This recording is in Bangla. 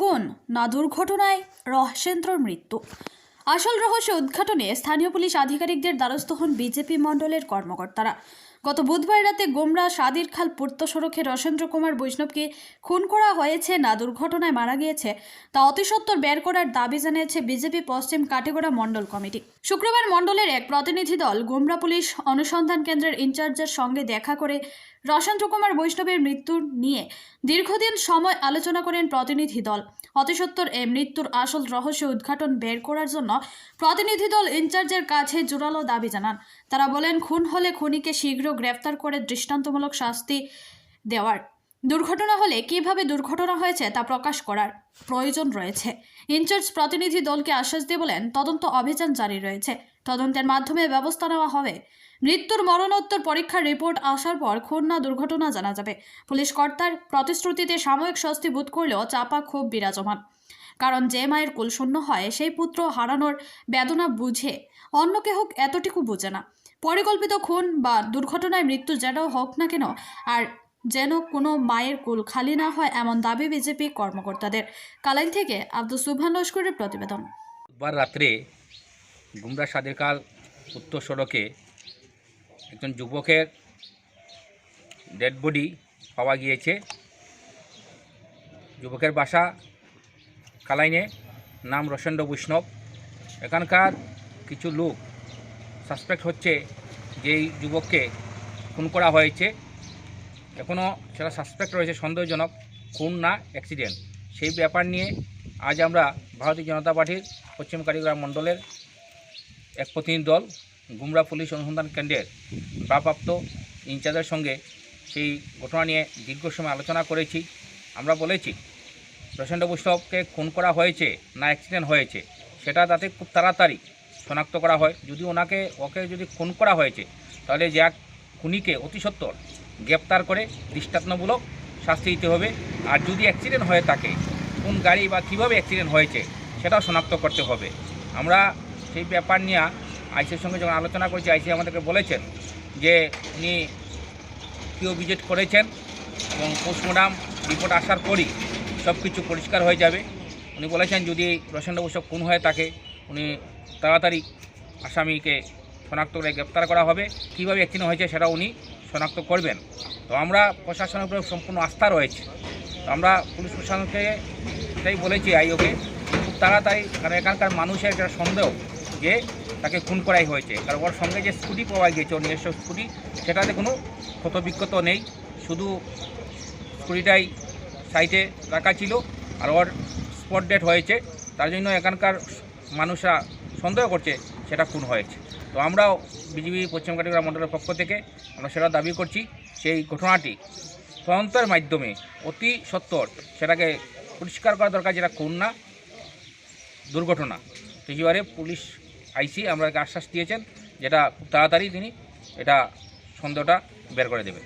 খুন না দুর্ঘটনায় রহস্যেন্দ্রর মৃত্যু। আসল রহস্য উদ্ঘাটনে স্থানীয় পুলিশ আধিকারিকদের দ্বারস্থ হন বিজেপি মণ্ডলের কর্মকর্তারা। গত বুধবার রাতে গোমরা সাদির খাল পূর্ত সড়কে রসেন্দ্র কুমার বৈষ্ণবকে খুন করা হয়েছে না দুর্ঘটনায় মারা গিয়েছে তা অতিসত্বর বের করার দাবি জানিয়েছে বিজেপি পশ্চিম কাটেগোড়া মণ্ডল কমিটি। শুক্রবার মণ্ডলের এক প্রতিনিধি দল গোমরা পুলিশ অনুসন্ধান কেন্দ্রের ইনচার্জের সঙ্গে দেখা করে রসেন্দ্র কুমার বৈষ্ণবের মৃত্যু নিয়ে দীর্ঘদিন সময় আলোচনা করেন প্রতিনিধি দল। অতিসত্বর এই মৃত্যুর আসল রহস্য উদ্ঘাটন বের করার জন্য প্রতিনিধি দল ইনচার্জের কাছে জোরালো দাবি জানান। তারা বলেন, খুন হলে খুনিকে শীঘ্র গ্রেফতার করে দৃষ্টান্তমূলক শাস্তি দেওয়ার দুর্ঘটনা হলে কীভাবে দুর্ঘটনা হয়েছে তা প্রকাশ করার প্রয়োজন রয়েছে। ইনচার্জ প্রতিনিধি দলকে আশ্বাস দিয়ে বলেন, তদন্ত অভিযান জারি রয়েছে। তদন্তের মাধ্যমে ব্যবস্থা নেওয়া হবে। মৃত্যুর মরণোত্তর পরীক্ষার রিপোর্ট আসার পর খুন না দুর্ঘটনা জানা যাবে। পুলিশ কর্তার প্রতিশ্রুতিতে সাময়িক স্বস্তি বোধ করলেও চাপা ক্ষোভ বিরাজমান। কারণ যে মায়ের কুল শূন্য হয়, সেই পুত্র হারানোর বেদনা বুঝে অন্য কেহ এতটুকু বোঝে না। পরিকল্পিত খুন বা দুর্ঘটনায় মৃত্যু যেন হোক না কেন, আর যেন কোনো মায়ের কুল খালি না হয় এমন দাবি বিজেপি কর্মকর্তাদের। কালাইন থেকে আব্দুল সুবহান লস্করের প্রতিবেদন। বুধবার রাত্রে গুমরা সাদেরকাল উত্তর সড়কে একজন যুবকের ডেড বডি পাওয়া গিয়েছে। যুবকের বাসা কালাইনে, নাম রসেন্দ্র বৈষ্ণব। এখানকার কিছু লোক সাসপেক্ট হচ্ছে যে এই যুবককে খুন করা হয়েছে। এখনও সেটা সাসপেক্ট রয়েছে সন্দেহজনক, খুন না অ্যাক্সিডেন্ট সেই ব্যাপার নিয়ে আজ আমরা ভারতীয় জনতা পার্টির পশ্চিম কারিগ্রাম মণ্ডলের এক প্রতিনিধি দল, গুমরা পুলিশ অনুসন্ধান কেন্দ্রের ভারপ্রাপ্ত ইনচার্জের সঙ্গে সেই ঘটনা নিয়ে দীর্ঘ সময় আলোচনা করেছি। আমরা বলেছি, প্রচণ্ড বৈষ্ণবকে খুন করা হয়েছে না অ্যাক্সিডেন্ট হয়েছে, সেটা তাতে খুব তাড়াতাড়ি শনাক্ত করা হয়। যদি ওনাকে, ওকে যদি খুন করা হয়েছে, তাহলে যা খুনিকে অতি সত্বর গ্রেপ্তার করে দৃষ্টান্তমূলক শাস্তি দিতে হবে। আর যদি অ্যাক্সিডেন্ট হয়ে থাকে, কোন গাড়ি বা কীভাবে অ্যাক্সিডেন্ট হয়েছে, সেটাও শনাক্ত করতে হবে। আমরা সেই ব্যাপার নিয়ে আইসির সঙ্গে যখন আলোচনা করেছি, আইসি আমাদেরকে বলেছেন যে, উনি কেউ ভিজিট করেছেন এবং পোস্টমর্টাম রিপোর্ট আসার পরই সব কিছু পরিষ্কার হয়ে যাবে। উনি বলেছেন, যদি রসেন্দ্র বসু খুন হয়ে থাকে উনি তাড়াতাড়ি আসামিকে শনাক্ত করে গ্রেপ্তার করা হবে। কীভাবে অ্যাক্সিডেন্ট হয়েছে সেটা উনি শনাক্ত করবেন। তো আমরা প্রশাসনের উপরে সম্পূর্ণ আস্থা রয়েছে। তো আমরা পুলিশ প্রশাসনকে এটাই বলেছি আইওকে, খুব তাড়াতাড়ি, কারণ এখানকার মানুষের একটা সন্দেহ যে তাকে খুন করাই হয়েছে। কারণ ওর সঙ্গে যে স্কুটি পাওয়া গিয়েছে, ওর নিজস্ব স্কুটি, সেটাতে কোনো ক্ষতবিক্ষত নেই। শুধু স্কুটিটাই সাইটে রাখা ছিল, আর ওর স্পট ডেট হয়েছে। তার জন্য এখানকার মানুষরা সন্দেহ করছে সেটা খুন হয়েছে। তো আমরাও বিজেপি পশ্চিম কাটিগড়া মন্ডলের পক্ষ থেকে আমরা সেটা দাবি করছি, সেই ঘটনাটি তদন্তের মাধ্যমে অতি সত্বর সেটাকে পরিষ্কার করা দরকার যেটা খুন না, দুর্ঘটনা। সেবারে পুলিশ আইসি আমাদেরকে আশ্বাস দিয়েছেন, যেটা খুব তাড়াতাড়ি তিনি এটা সন্দেহটা বের করে দেবে